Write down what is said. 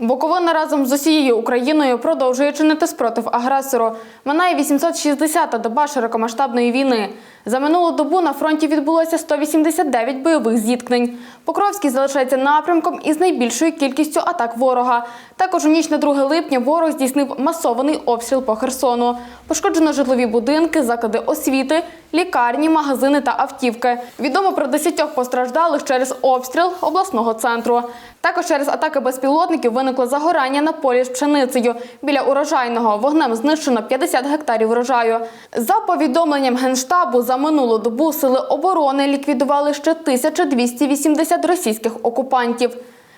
Буковина разом з усією Україною продовжує чинити спротив агресору. Минає 860-та доба широкомасштабної війни. За минулу добу на фронті відбулося 189 бойових зіткнень. Покровський залишається напрямком із найбільшою кількістю атак ворога. Також у ніч на 2 липня ворог здійснив масований обстріл по Херсону. Пошкоджено житлові будинки, заклади освіти, лікарні, магазини та автівки. Відомо про 10 постраждалих через обстріл обласного центру. Також через атаки безпілотників виникло загорання на полі з пшеницею. Біля урожайного вогнем знищено 50 гектарів врожаю. За повідомленням Генштабу, за минулу добу сили оборони ліквідували ще 1280 російських окупантів.